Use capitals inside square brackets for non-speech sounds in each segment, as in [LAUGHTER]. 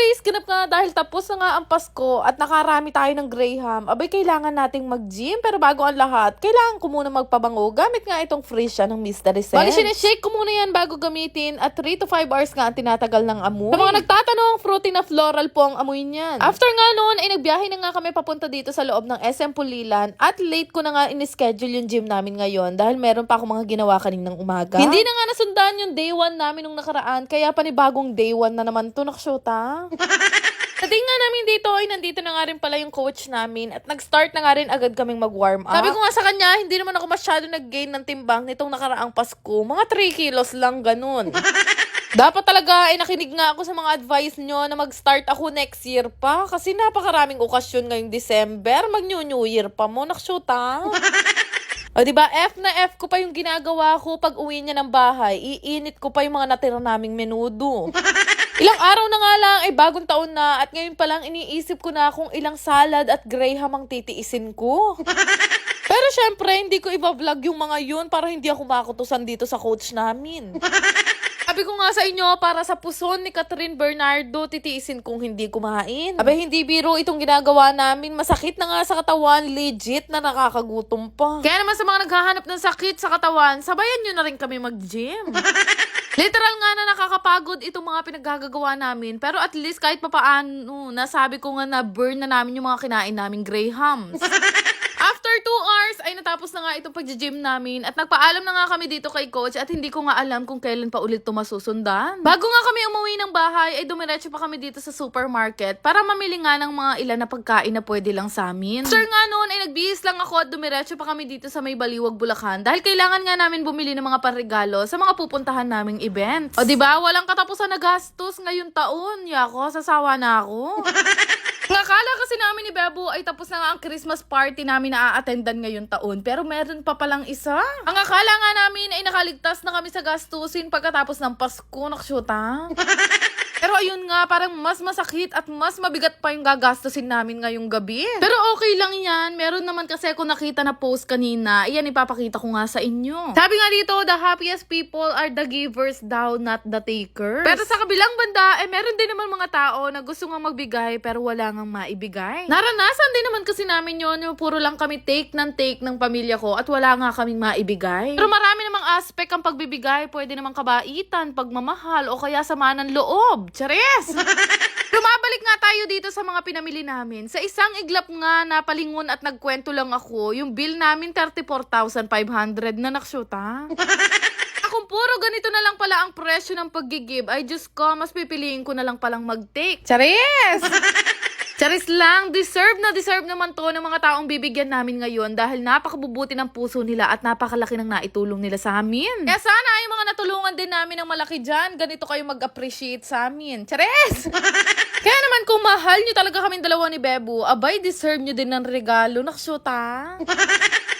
anyways, ganap nga dahil tapos na nga ang Pasko at nakarami tayo ng Graham, abay kailangan nating mag-gym. Pero bago ang lahat, kailangan ko muna magpabango. Gamit nga itong free siya ng Mystery Scent. Bali, sinishake ko muna yan bago gamitin at 3 to 5 hours nga ang tinatagal ng amoy. Sa mga nagtatanong, fruity na floral po ang amoy niyan. After nga noon, ay nagbiyahe na nga kami papunta dito sa loob ng SM Pulilan at late ko na nga in-schedule yung gym namin ngayon dahil meron pa akong mga ginawa kaninang umaga. Hindi na nga nasundan yung day 1 namin nung nakaraan kaya panibagong day 1 na naman to naksyota. Dating nga namin dito ay nandito na nga rin pala yung coach namin at nag-start na nga rin agad kaming mag-warm up. Sabi ko nga sa kanya, hindi naman ako masyado nag-gain ng timbang nitong nakaraang Pasko. Mga 3 kilos lang ganun. [LAUGHS] Dapat talaga ay nakinig nga ako sa mga advice nyo na mag-start ako next year pa kasi napakaraming okasyon ngayong December. Mag-New New Year pa mo. Nakshuta. [LAUGHS] O di ba F na F ko pa yung ginagawa ko pag uwi niya ng bahay. Iinit ko pa yung mga natira naming menudo. [LAUGHS] Ilang araw na nga lang ay bagong taon na at ngayon pa lang iniisip ko na kung ilang salad at graham ang titiisin ko. [LAUGHS] Pero syempre, hindi ko iba-vlog yung mga yun para hindi ako makutusan dito sa coach namin. [LAUGHS] Sabi ko nga sa inyo, para sa puson ni Catherine Bernardo, titiisin kung hindi kumain. Abay, hindi biro itong ginagawa namin. Masakit na nga sa katawan, legit na nakakagutom pa. Kaya naman sa mga naghahanap ng sakit sa katawan, sabayan nyo na rin kami mag-gym. [LAUGHS] Literal nga na nakakapagod itong mga pinaggagawa namin. Pero at least kahit papaano, nasabi ko nga na burn na namin yung mga kinain naming grahams. [LAUGHS] After two hours, ay natapos na nga itong pag-gym namin at nagpaalam na nga kami dito kay coach at hindi ko nga alam kung kailan pa ulit ito masusundan. Bago nga kami umuwi ng bahay, ay dumiretso pa kami dito sa supermarket para mamili nga ng mga ilan na pagkain na pwede lang sa amin. Sir nga noon ay nagbihis lang ako at dumiretso pa kami dito sa may Baliwag, Bulacan dahil kailangan nga namin bumili ng mga parigalo sa mga pupuntahan naming events. O di ba walang katapusan na gastos ngayong taon. Yako, sasawa na ako. [LAUGHS] Ang akala kasi namin ni Bebo ay tapos na nga ang Christmas party namin na a-attendan ngayong taon. Pero meron pa palang isa. Ang akala nga namin ay nakaligtas na kami sa gastusin pagkatapos ng Pasko. Nakshuta. [LAUGHS] Pero ayun nga, parang mas masakit at mas mabigat pa yung gagastusin namin ngayong gabi. Pero okay lang yan. Meron naman kasi ako nakita na post kanina. Iyan, ipapakita ko nga sa inyo. Sabi nga dito, the happiest people are the givers daw, not the takers. Pero sa kabilang banda, eh meron din naman mga tao na gusto nga magbigay pero wala nga maibigay. Naranasan din naman kasi namin yon yung puro lang kami take ng take ng pamilya ko at wala nga kaming maibigay. Pero marami namang aspect ang pagbibigay. Pwede namang kabaitan, pagmamahal, o kaya sama ng loob. Chares! Lumabalik nga tayo dito sa mga pinamili namin. Sa isang iglap nga napalingon at nagkwento lang ako, yung bill namin 34,500 na naksyuta. [LAUGHS] Kung puro ganito na lang pala ang presyo ng pag-give, ay Diyos ko, mas pipiliin ko na lang palang mag-take. Charis! [LAUGHS] Charis lang, deserve na deserve naman to ng mga taong bibigyan namin ngayon dahil napakabubuti ng puso nila at napakalaki ng naitulong nila sa amin. Kaya sana ay mga natulungan din namin ng malaki dyan, ganito kayo mag-appreciate sa amin. Charis! [LAUGHS] Kaya naman kung mahal nyo talaga kaming dalawa ni Bebu, abay deserve nyo din ng regalo. Naksyuta. [LAUGHS]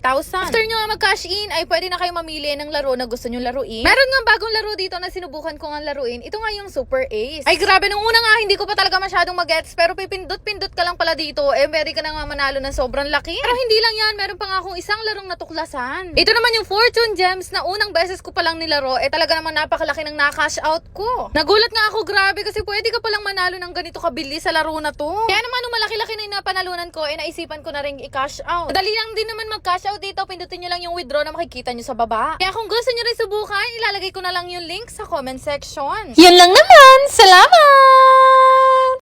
50,000. After nyo nga mag-cash in, ay pwede na kayo mamili ng laro na gusto nyo laruin. Meron nga bagong laro dito na sinubukan ko nga laruin. Ito nga yung Super Ace. Ay grabe, nung una nga hindi ko pa talaga masyadong mag-gets pero pipindot-pindot ka lang pala dito. Eh, pwede ka na nga manalo ng sobrang laki. Pero hindi lang yan, meron pa nga akong isang larong natuklasan. Ito naman yung Fortune Gems na unang beses ko palang nilaro. Eh talaga naman napakalaki ng na-cash out ko. Nagulat nga ako, grabe, kasi pwede ka palang manalo ng ganito kabili sa laro na to. Kaya naman nung malaki-laki na yung napanalunan ko, eh naisipan ko na rin i-cash out. Madali lang din naman mag-cash out dito. Pindutin nyo lang yung withdraw na makikita nyo sa baba. Kaya kung gusto nyo rin subukan, ilalagay ko na lang yung link sa comment section. Yun lang naman. Salamat!